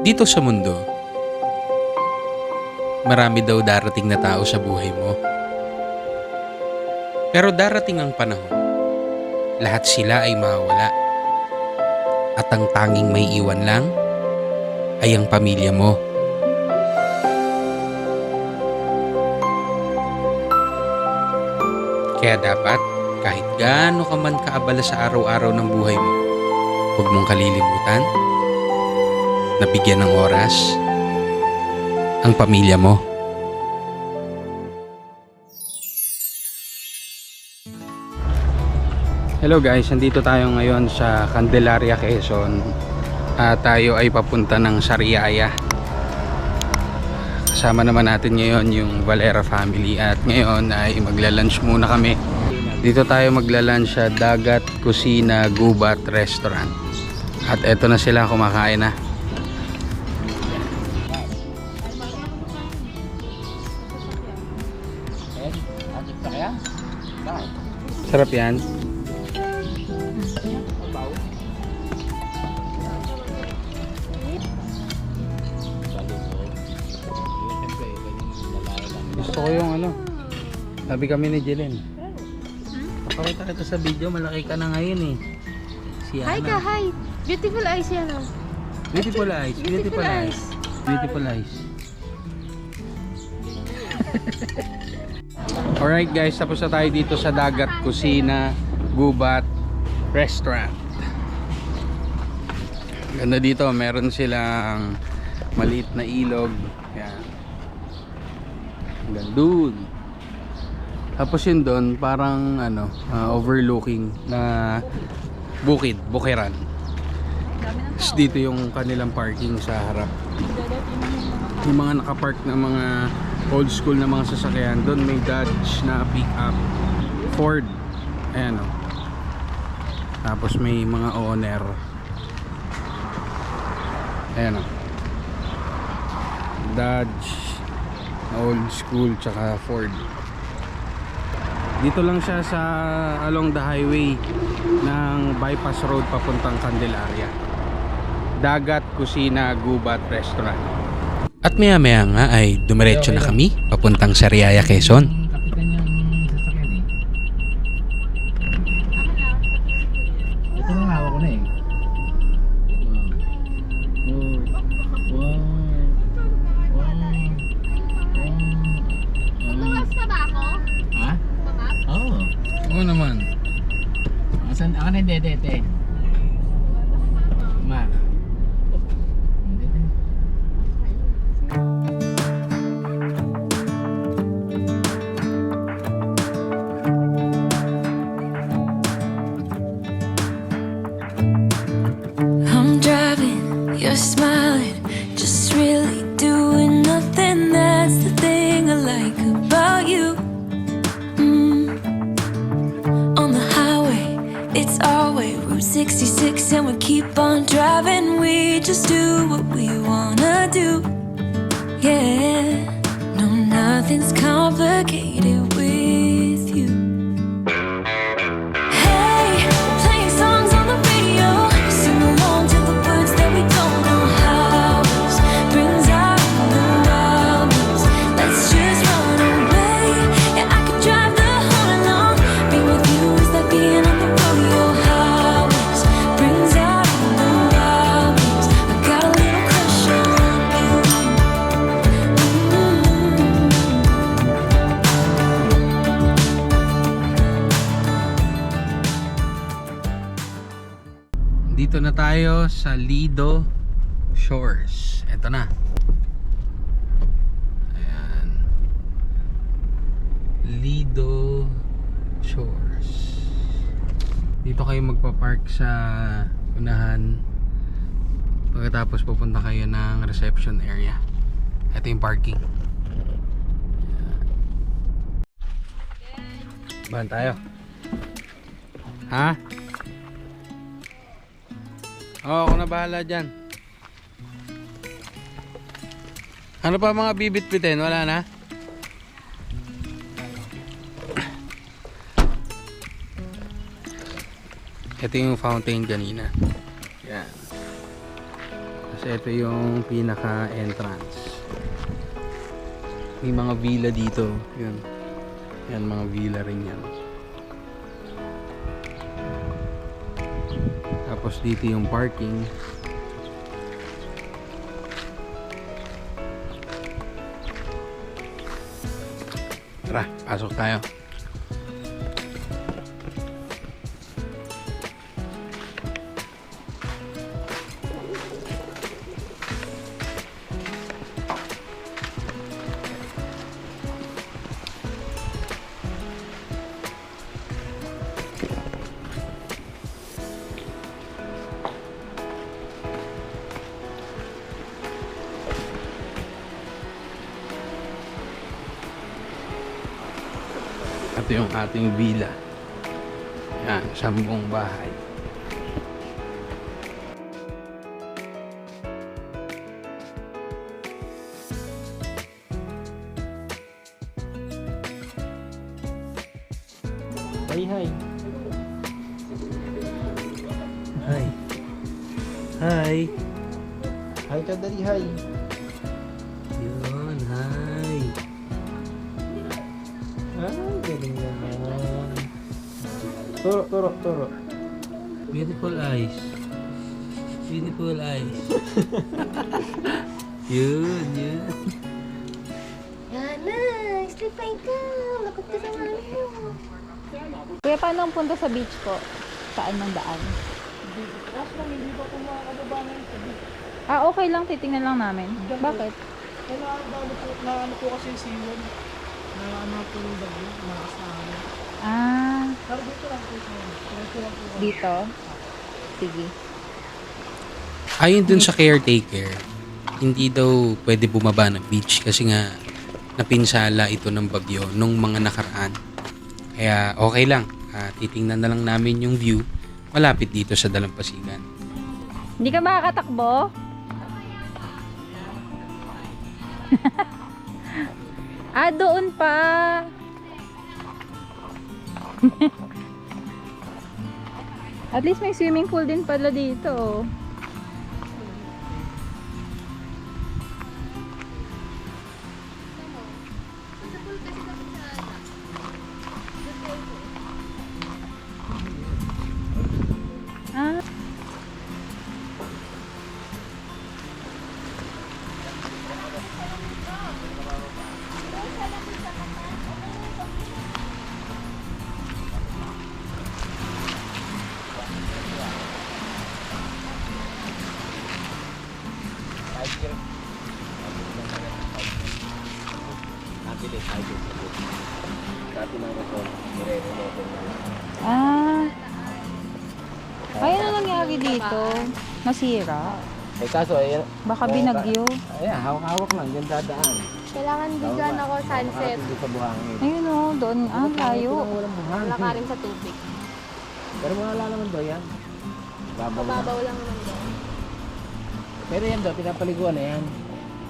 Dito sa mundo, marami daw darating na tao sa buhay mo. Pero darating ang panahon, lahat sila ay mawawala. At ang tanging may iwan lang ay ang pamilya mo. Kaya dapat, kahit gaano ka man kaabala sa araw-araw ng buhay mo, huwag mong kalilimutan na bigyan ng oras ang pamilya mo. Hello guys, nandito tayo ngayon sa Candelaria, Quezon. At tayo ay papunta ng Sariaya. Kasama naman natin ngayon yung Valera family at ngayon ay magla-lunch muna kami. Dito tayo magla-lunch sa Dagat Kusina Gubat Restaurant. At eto na sila kumakain na. Sarap yan. Gusto ko yung ano. Sabi kami ni Jelen. Pakita kita sa video, malaki ka na ngayon eh. Si Hi ka, Ana. hi. Beautiful eyes yan oh. Beautiful eyes, beautiful, eyes. Beautiful eyes. Alright guys, tapos na tayo dito sa Dagat Kusina Gubat Restaurant. Ganda dito, meron silang maliit na ilog. Yan. Hanggang dun. Tapos yun doon, parang ano, ah, overlooking na bukid, bukiran. Tapos dito yung kanilang parking sa harap. Yung mga nakapark na mga old school na mga sasakyan. Doon may Dodge na pick up. Ford. Ayan o. Tapos may mga owner. Ayan o. Dodge old school tsaka Ford. Dito lang siya sa along the highway ng bypass road papuntang Candelaria. Dagat Kusina Gubat Restaurant. At maya maya nga ay dumiretso na kami papuntang Sariaya, Quezon. Sa Lido Shores. Ito na. Ayan. Lido Shores. Dito kayo magpa-park sa unahan. Pagkatapos pupunta kayo ng reception area. Ito yung parking. Bahan tayo. Ha? Oo, ako na bahala dyan. Ano pa mga bibit-bitin? Wala na? Ito yung fountain kanina. Yan. Tapos ito yung pinaka-entrance. May mga villa dito. Yun. Yan, mga villa rin yan. Tapos dito yung parking. Tara, pasok tayo. Ito yung ating villa. Yan, sampung bahay. Hi, hi. Hi. Hi. Hi ka dali, hi. Turo, turo, turo. Beautiful eyes. Beautiful eyes. yun, yun. Yana, sleep pa ikaw. Lakot ka sa mami mo. Kuya, paano ang punta sa beach po? Saan ng daan? Ah, okay lang. Titingnan lang namin. Bakit? Kailangan ano po, na ano po kasi si Iwan, na ano po yung bagyo, malakas na ano. Ah, Pero dito lang po. Dito? Sige. Ayon dun sa caretaker, hindi daw pwede bumaba ng beach kasi nga napinsala ito ng bagyo nung mga nakaraan. Kaya okay lang, Ah, titingnan na lang namin yung view malapit dito sa Dalampasigan. Hindi ka makakatakbo? ah, doon pa. At least may swimming pool din pala dito. Nasira? Eh kaso, ayan. Baka binagyo. Ayan, hawak-hawak lang, dyan dadaan. Kailangan bigyan ako sunset. Hindi sa buhangin. Ayun o, doon. Ah, layo. Walang buhangin. Wala ka rin sa tubig. Pero wala naman daw yan. Babaw na. Mababaw lang naman doon. Pero yan daw, pinapaliguan na yan.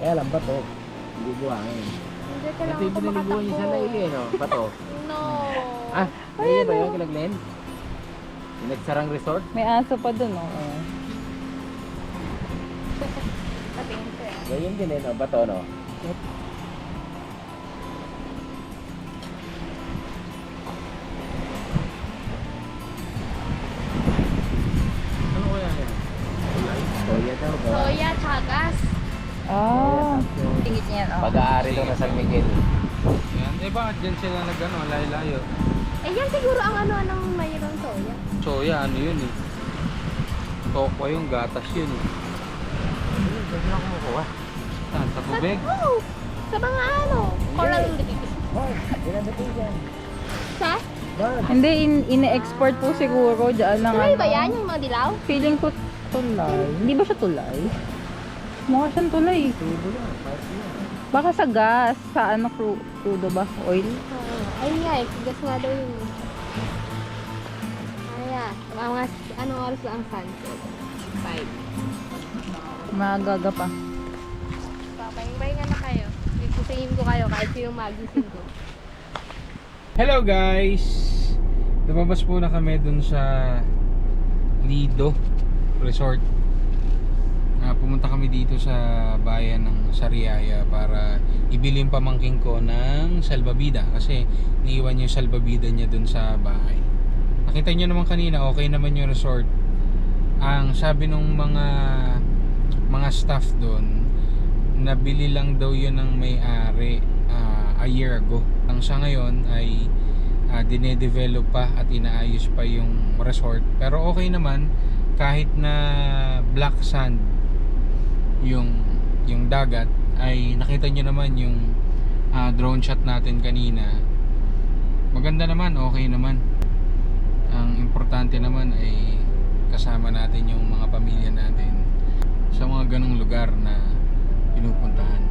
Kaya lang, bato. Hindi buhangin. Hindi, Ito kailangan yung ko pinaliguan niya sa makatakbo. laili, eh, no? Bato. No. Ah, ayun ba yun, kila Glenn? Yung nagsarang resort? May aso pa doon o. Ganyan din eh, no? Bato, no? Ano kaya yan? Soya daw. gawa. Soya, tsagas. Ah. Tingit niya o. Pag-aari daw na San Miguel. Yan, eh bakit dyan sila nag ano, layo-layo? Eh, yan siguro ang ano anong mayroong soya. Soya, ano yun eh. Tokwa yung gatas yun eh. Tubig? Oh, sa mga ano, coral reef. Hoy, dinadating dyan. Sa? Hindi, in, ine-export po siguro dyan ng Tulay ano. ba yan yung mga dilaw? Feeling ko tulay. Hindi ba siya tulay? Mukha siyang tulay. Baka sa gas, sa ano, cru- crudo ba? Oil? Oo. Ayun nga eh, gas nga daw yun. eh. Ayan, mga anong oras lang ang sunset? Five. Magaga pa. Papahinga na kayo. Sisingin ko kayo kahit yung magising ko. Hello guys! Lumabas po na kami dun sa Lido Resort. Ah, pumunta kami dito sa bayan ng Sariaya para ibili yung pamangking ko ng salbabida kasi niiwan yung salbabida niya dun sa bahay. Nakita nyo naman kanina, okay naman yung resort. Ang sabi nung mga mga staff doon, nabili lang daw yun ng may-ari ah, a year ago. Ang sa ngayon ay ah, dinedevelop pa at inaayos pa yung resort. Pero okay naman kahit na black sand yung yung dagat ay nakita nyo naman yung ah, drone shot natin kanina. Maganda naman, okay naman. Ang importante naman ay kasama natin yung mga pamilya natin sa mga ganong lugar na pinupuntahan.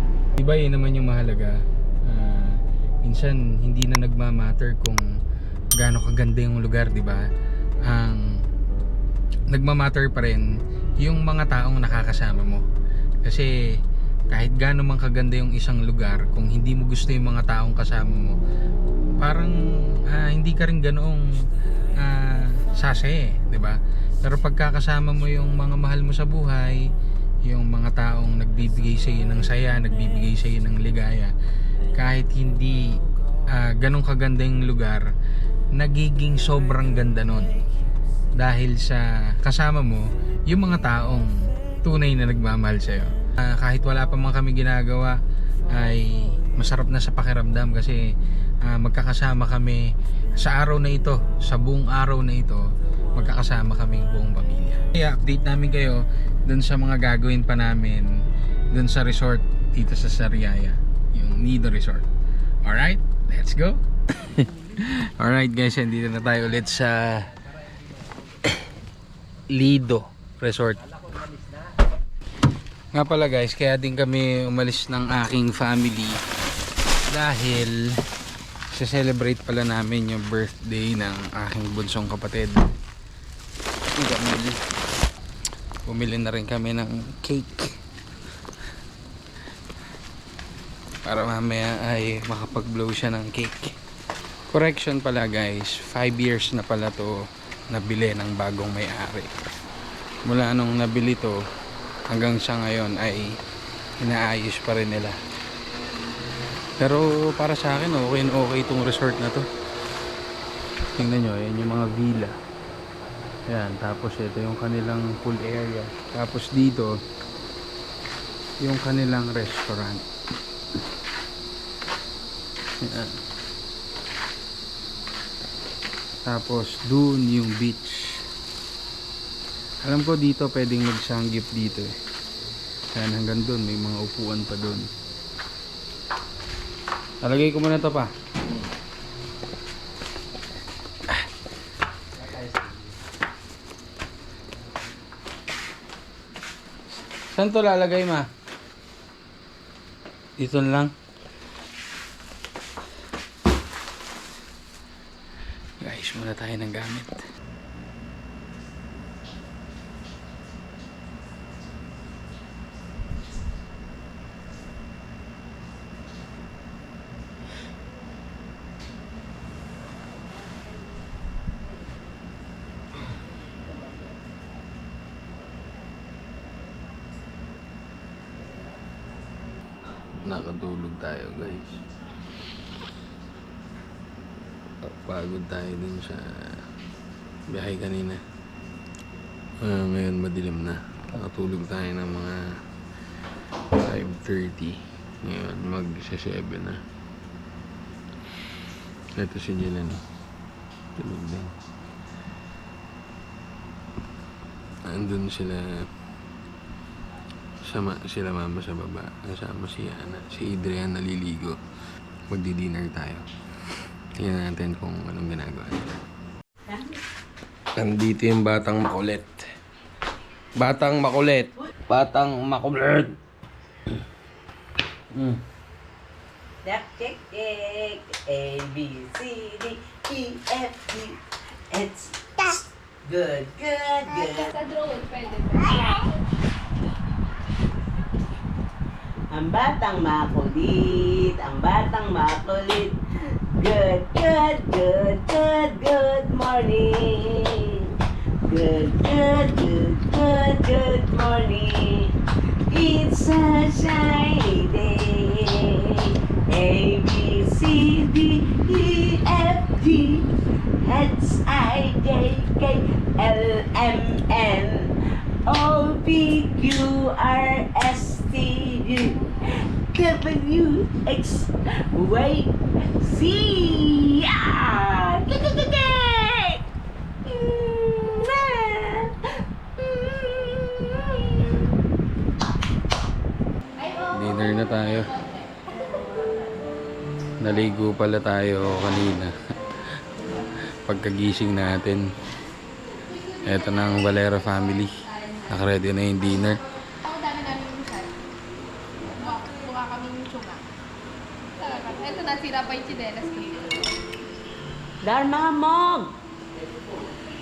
Iba yun naman yung mahalaga. Ah, minsan hindi na nagmamatter kung gaano kaganda yung lugar, di ba? Ang nagmamatter pa rin yung mga taong nakakasama mo. Kasi kahit gaano man kaganda yung isang lugar, kung hindi mo gusto yung mga taong kasama mo, parang ah, hindi ka rin ganoong ah, sase, 'di ba? Pero pagkakasama mo yung mga mahal mo sa buhay, yung mga taong nagbibigay sa iyo ng saya, nagbibigay sa iyo ng ligaya, kahit hindi ah, ganong kaganda yung lugar, nagiging sobrang ganda nun. Dahil sa kasama mo, yung mga taong tunay na nagmamahal sa'yo. Ah, kahit wala pa man kami ginagawa, ay masarap na sa pakiramdam kasi ah, magkakasama kami sa araw na ito, sa buong araw na ito, magkakasama kaming buong pamilya. Kaya update namin kayo dun sa mga gagawin pa namin dun sa resort dito sa Sariaya, yung Nido Resort. Alright, let's go! Alright guys, dito na tayo ulit sa Lido Resort. Nga pala guys, kaya din kami umalis ng aking family dahil sa celebrate pala namin yung birthday ng aking bunsong kapatid. Camille. Bumili na rin kami ng cake. Para mamaya ay makapag-blow siya ng cake. Correction pala guys, 5 years na pala to nabili ng bagong may-ari. Mula nung nabili to hanggang sa ngayon ay inaayos pa rin nila. Pero para sa akin okay na okay itong resort na to. Tingnan nyo, yan yung mga villa. Yan, tapos ito yung kanilang pool area. Tapos dito, yung kanilang restaurant. Yan. Tapos dun yung beach. Alam ko dito pwedeng magsanggip dito eh. Yan hanggang dun may mga upuan pa dun. Talagay ko muna to pa. Saan to lalagay ma? Dito lang. Guys, muna tayo ng gamit. Nakatulog tayo guys. Pagod tayo dun sa biyahe kanina. Ah, ngayon madilim na. Nakatulog tayo ng mga 5.30. Ngayon mag 7 na. Ito si Jilan. Tulog din. Andun sila sama sila mama sa baba. Kasama si Ana. Si Adrian naliligo. Magdi-dinner tayo. Tingnan natin kung anong ginagawa nila. Nandito yung batang makulit. Batang makulit. Batang makulit. Mm. Check, check, check. A, B, C, D, E, F, G, H. Good, good, good. Sa drone, pwede. Ang batang makulit, ang batang makulit. Good, good, good, good, good morning. Good, good, good, good, good morning. It's a shiny day. A B C D E F G H I J K L M N O P Q R S T U W X Y Z. Ah! Dinner na tayo. Naligo pala tayo kanina. Pagkagising natin. Eto na ang Valera family. Nakaready na yung dinner. Ako dami namin yung shot. Mukha kaming tsunga. Talaga. Ito na, sira pa yung chinelas ko. Dharma Mog!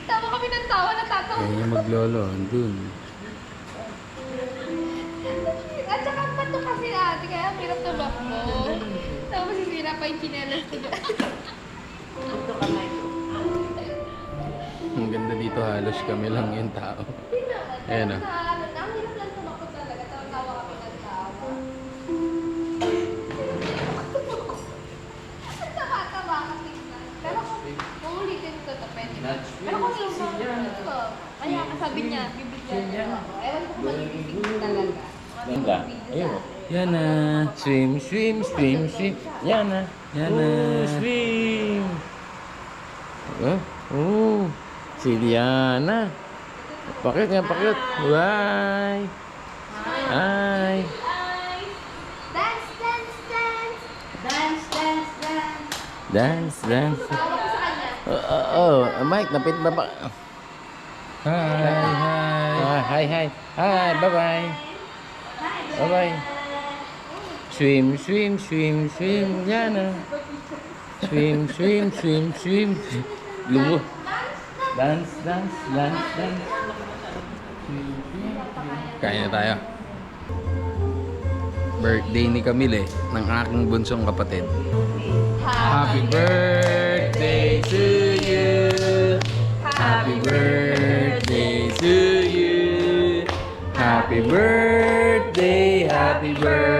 Tawa kami ng tawa, natatawa. Kaya yung maglolo, andun. At saka pato kasi ate, kaya ang hirap tumakbo. Tapos sisira pa yung chinelas ko. Ito kamay ko. Ang ganda dito halos kami lang yung tao. Ayan o. sabi niya, bibigyan niya ako. Ewan ko kung talaga. Ganda. Ayun o. Yan na. Swim, swim, swim, swim. Yan na. Yan na. Oh, swim. Oh, oh. Si Diana. Pakit nga, pakit. Bye. Hi. Dance, dance, dance! Dance, dance, dance. Dance, dance. Kanya. Oh, oh, Mike, napit ba ba? Hi, hi. Ah, hi, hi. Hi, bye-bye. Bye-bye. Swim, swim, swim, swim. Yan na. Swim, swim, swim, swim. Lumo. Dance, dance, dance, dance. Kain tayo. Birthday ni Camille ng aking bunsong kapatid. Happy birthday to you. Happy birthday to you. Happy birthday, happy birthday,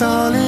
Darling,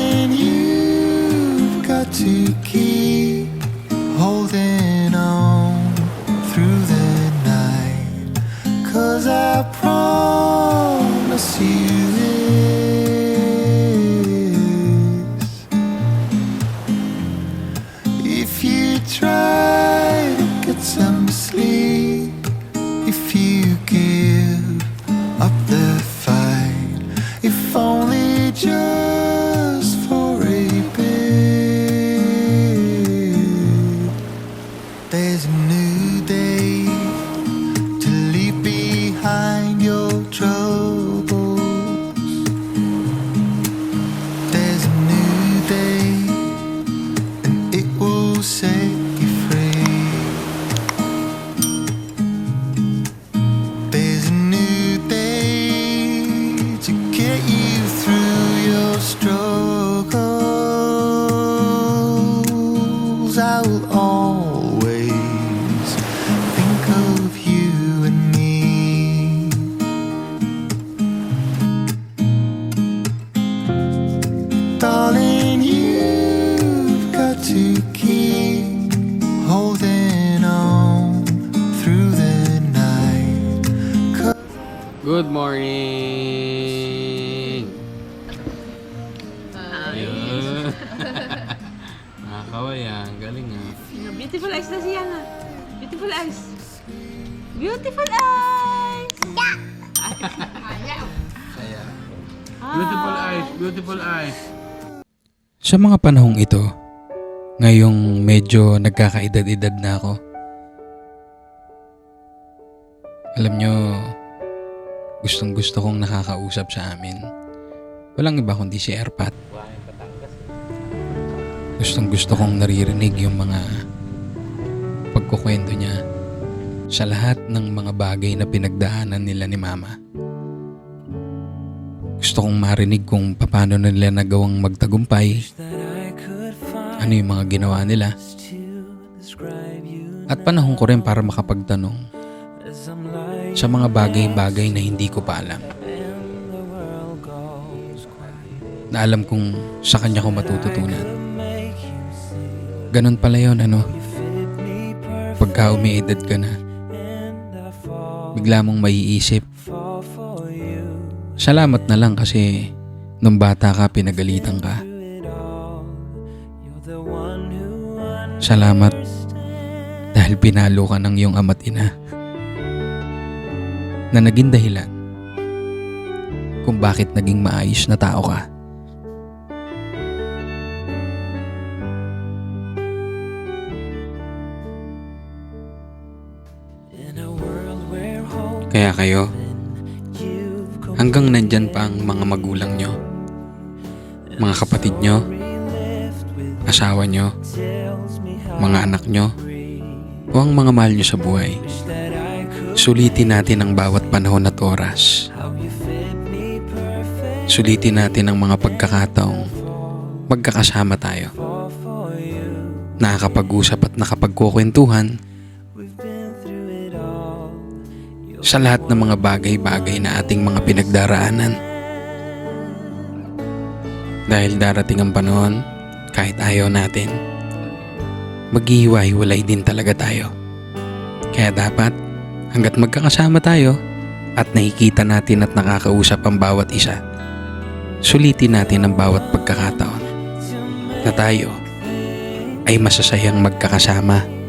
Nakakaway ah. Ang Galing ah. Beautiful eyes na siya na. Beautiful eyes. Beautiful eyes! Beautiful eyes, beautiful eyes. Sa mga panahong ito, ngayong medyo nagkakaedad-edad na ako, alam nyo, gustong gusto kong nakakausap sa amin. Walang iba kundi si Erpat. Gustong gusto kong naririnig yung mga pagkukwento niya sa lahat ng mga bagay na pinagdaanan nila ni Mama. Gusto kong marinig kung paano nila nagawang magtagumpay, ano yung mga ginawa nila, at panahon ko rin para makapagtanong sa mga bagay-bagay na hindi ko pa alam. Na alam kong sa kanya ko matututunan. Ganon pala yun, ano? Pagka umiedad ka na, bigla mong maiisip, Salamat na lang kasi nung bata ka pinagalitan ka. Salamat dahil pinalo ka ng iyong ama't ina na naging dahilan kung bakit naging maayos na tao ka. Kaya kayo, hanggang nandyan pa ang mga magulang nyo, mga kapatid nyo, asawa nyo, mga anak nyo, o ang mga mahal nyo sa buhay. Sulitin natin ang bawat panahon at oras. Sulitin natin ang mga pagkakataong magkakasama tayo. Nakakapag-usap at nakapagkukwentuhan sa lahat ng mga bagay-bagay na ating mga pinagdaraanan. Dahil darating ang panahon, kahit ayaw natin, maghihiwa-hiwalay din talaga tayo. Kaya dapat, hanggat magkakasama tayo at nakikita natin at nakakausap ang bawat isa, sulitin natin ang bawat pagkakataon na tayo ay masasayang magkakasama.